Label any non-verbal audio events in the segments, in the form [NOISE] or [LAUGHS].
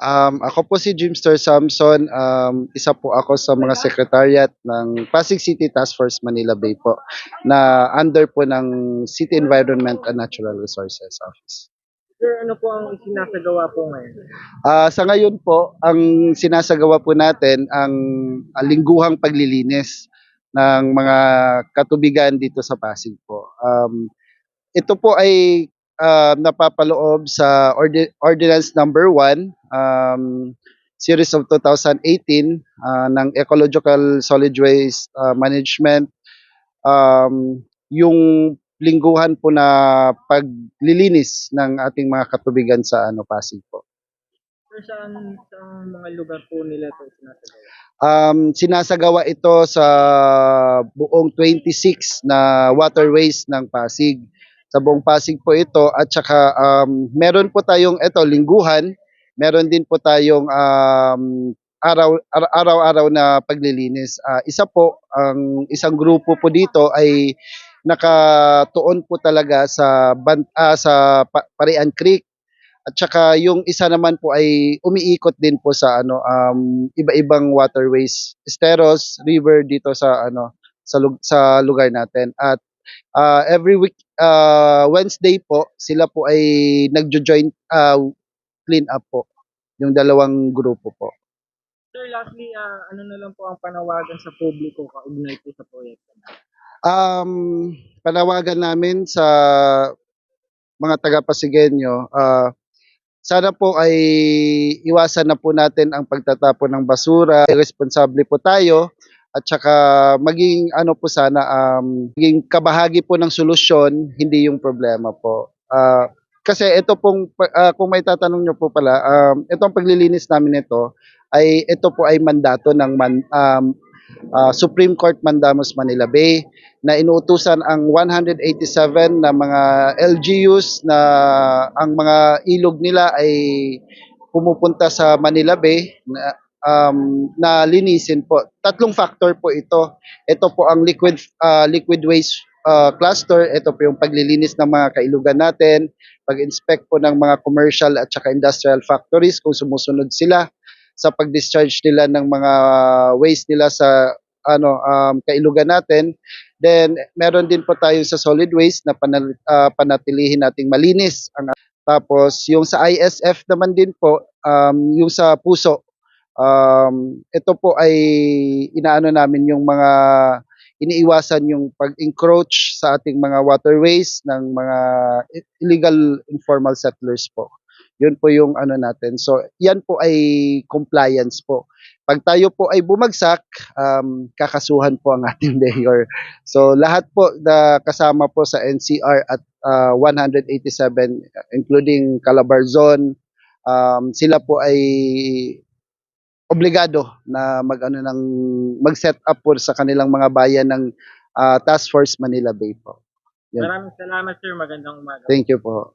Um, ako po si Jimster Samson. Um, isa po ako sa mga secretariat ng Pasig City Task Force Manila Bay po na under po ng City Environment and Natural Resources Office. Sir, ano po ang isinasagawa po ngayon? Ah, sa ngayon po, ang sinasagawa po natin ang ah, lingguhang paglilinis ng mga katubigan dito sa Pasig po. Um, ito po ay ah, napapaloob sa ordi- Ordinance Number 1, um, Series of 2018 ah, ng Ecological Solid Waste ah, Management. Um, yung lingguhan po na paglilinis ng ating mga katubigan sa ano Pasig po. Sir, saan, saan mga lugar po nila ito isinasagawa? Um, sinasagawa ito sa buong 26 na waterways ng Pasig. Sa buong Pasig po ito at saka um, meron po tayong ito lingguhan, meron din po tayong um, araw ar- araw-araw na paglilinis. Ah, isa po ang isang grupo po dito ay nakatuon po talaga sa ban- ah, sa Pa- Parian Creek at saka yung isa naman po ay umiikot din po sa ano um iba-ibang waterways, Esteros River dito sa ano sa lug- sa lugar natin. At ah, every week ah, Wednesday po sila po ay nagjo-join ah, clean up po yung dalawang grupo po. Sir, lastly, ah, ano na lang po ang panawagan sa publiko kaugnay po sa proyekto? Um, panawagan namin sa mga taga-Pasigenyo, ah, sana po ay iwasan na po natin ang pagtatapon ng basura. Responsable po tayo at saka maging ano po sana um, maging kabahagi po ng solusyon, hindi yung problema po. Ah, kasi ito pong ah, kung may tatanong nyo po pala, um, itong paglilinis namin ito ay ito po ay mandato ng man, um, ah, Supreme Court Mandamus Manila Bay na inuutusan ang 187 na mga LGUs na ang mga ilog nila ay pumupunta sa Manila Bay na, um, na linisin po. Tatlong factor po ito. Ito po ang liquid ah, liquid waste ah, cluster, ito po yung paglilinis ng mga kailugan natin, pag-inspect po ng mga commercial at saka industrial factories kung sumusunod sila sa pag-discharge nila ng mga waste nila sa ano um, kailugan natin Then meron din po tayo sa solid waste na panal, ah, panatilihin nating malinis. Ang, tapos yung sa ISF naman din po, um, yung sa puso, um, ito po ay inaano namin yung mga iniiwasan yung pag-encroach sa ating mga waterways ng mga illegal informal settlers po. Yun po yung ano natin. So, yan po ay compliance po. Pag tayo po ay bumagsak, um, kakasuhan po ang [LAUGHS] ating mayor. So lahat po na kasama po sa NCR at ah, 187 including Calabar Zone, um, sila po ay obligado na mag-ano ng mag-set up po sa kanilang mga bayan ng ah, Task Force Manila Bay po. Yan. Maraming salamat, sir. Magandang umaga. Thank you po.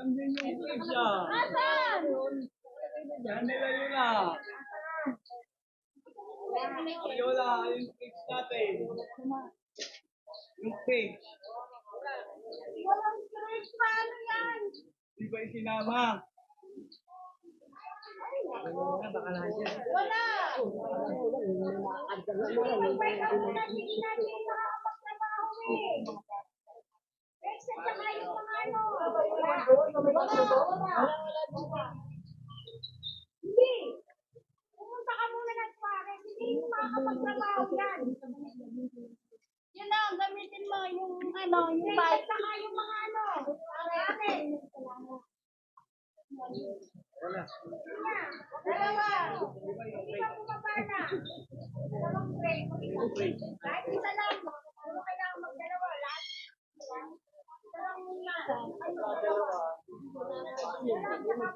Asan? Yan nila yun ah. Yola, yung page natin. Yung page. Walang grade. Paano yan? Di ba isinama? Wala. Mag-break ka muna, hindi eh. Ano. Pumunta ka muna ng Suarez, hindi makakapagtrabaho yan. Yun na, gamitin mo yung ano, yung bike. Saka yung mga ano. Akin. Dalawa. Hindi ka.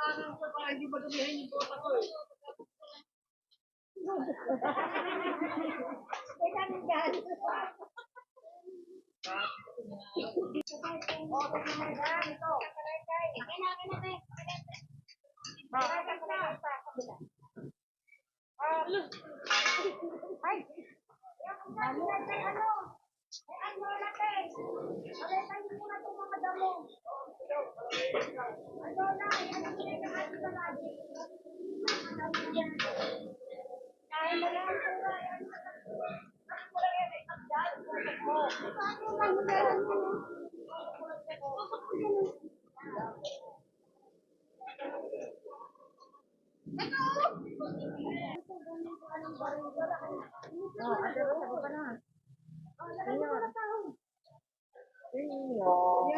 Dalawang saka mga ano, ah. Kailangan yan. Ay! Ano? Ay, ano? Alitan mo muna itong mga damo. Ano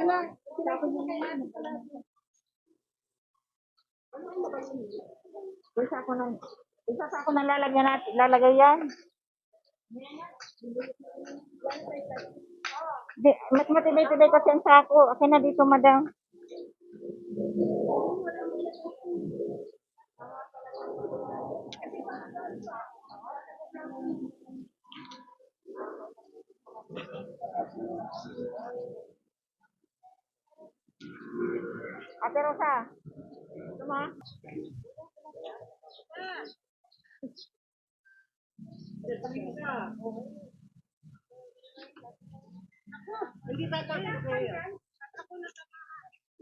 na? Isa ako nang isa sa ako nang lalagyan natin, lalagay yan. Di, mas matibay-tibay kasi ang sako. Akin na dito, madam. Ate Rosa. Ito ma.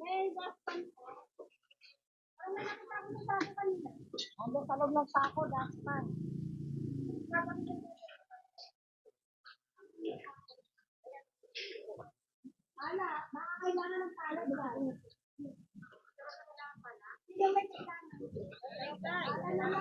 May daspan po. Ano na kita mo sa sako kanina? Ando sa loob ng sako, daspan. Ala, baka kailangan ng talo, di ba? Hindi may kailangan. Ala na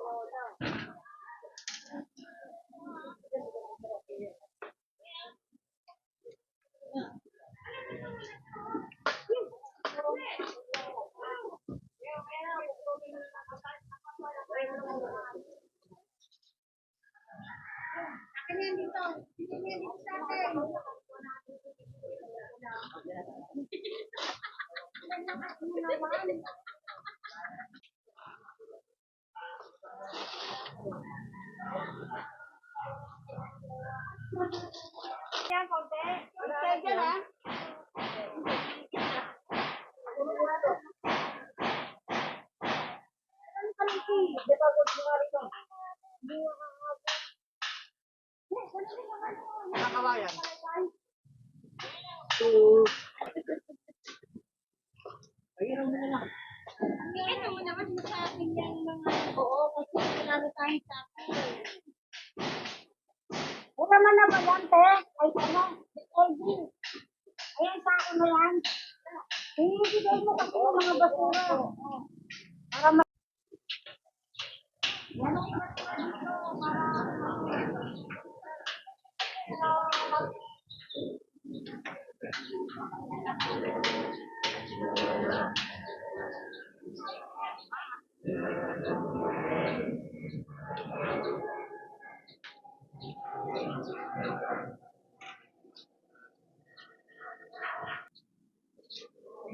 Kakawayan. Ito mo naman sa akin yan mga oo kasi marami tayong sako. Huwag naman na yan, te. Ay, ano? LG. Ayan, sako na yan. Hinihigay mo kasi yung mga basura.